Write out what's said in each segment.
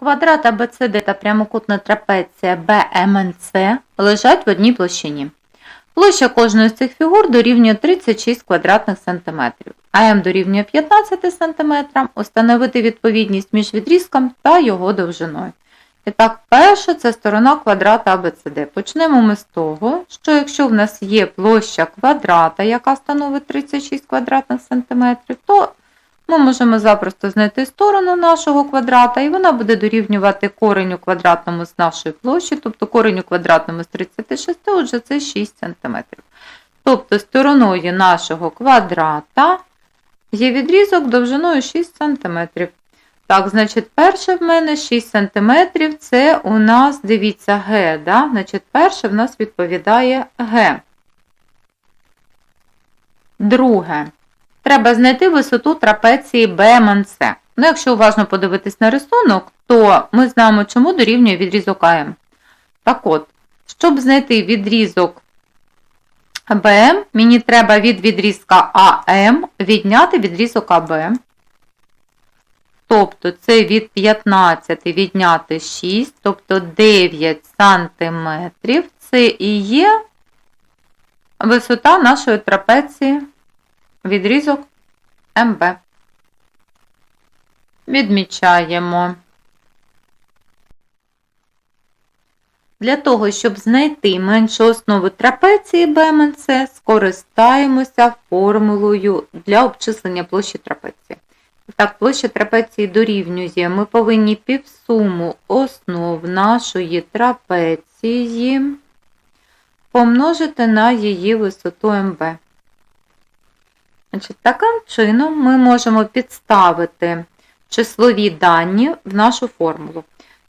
Квадрат ABCD та прямокутна трапеція BMNC лежать в одній площині. Площа кожної з цих фігур дорівнює 36 квадратних сантиметрів, а М дорівнює 15 сантиметрам, установити відповідність між відрізком та його довжиною. І так, перше це сторона квадрата ABCD. Почнемо ми з того, що якщо в нас є площа квадрата, яка становить 36 квадратних сантиметрів, то ми можемо запросто знайти сторону нашого квадрата, і вона буде дорівнювати кореню квадратному з нашої площі, тобто кореню квадратному з 36, отже, це 6 см. Тобто стороною нашого квадрата є відрізок довжиною 6 см. Так, значить, перше в мене 6 см, це у нас, дивіться, Г, да? значить, перше в нас відповідає Г. Друге. Треба знайти висоту трапеції BMNC. Ну, якщо уважно подивитись на рисунок, то ми знаємо, чому дорівнює відрізок АМ. Так от, щоб знайти відрізок БМ, мені треба від відрізка АМ відняти відрізок АБ. Тобто це від 15 відняти 6, тобто 9 см. Це і є висота нашої трапеції відрізок МБ. Відмічаємо. Для того, щоб знайти меншу основу трапеції БМНЦ, скористаємося формулою для обчислення площі трапеції. Так, площа трапеції дорівнює. Ми повинні півсуму основ нашої трапеції помножити на її висоту МБ. Значить, Таким чином ми можемо підставити числові дані в нашу формулу.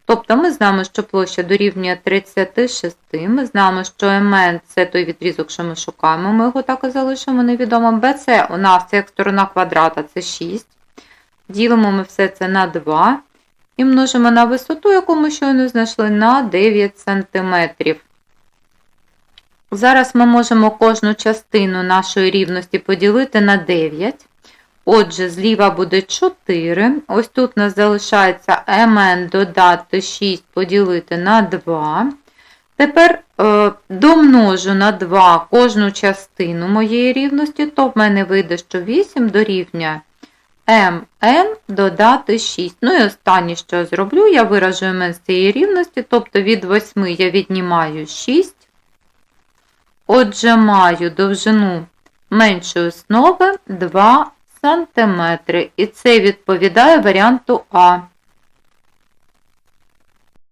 Тобто ми знаємо, що площа дорівнює 36, ми знаємо, що МН це той відрізок, що ми шукаємо, ми його так і залишимо невідомим. БЦ у нас як сторона квадрата це 6. Ділимо ми все це на 2 і множимо на висоту, яку ми щойно знайшли, на 9 см. Зараз ми можемо кожну частину нашої рівності поділити на 9. Отже, зліва буде 4. Ось тут у нас залишається mn додати 6 поділити на 2. Тепер е, домножу на 2 кожну частину моєї рівності, то в мене вийде, що 8 дорівнює mn додати 6. Ну і останнє, що я зроблю, я виражу mn з цієї рівності, тобто від 8 я віднімаю 6. Отже, маю довжину меншої основи 2 см. І це відповідає варіанту А.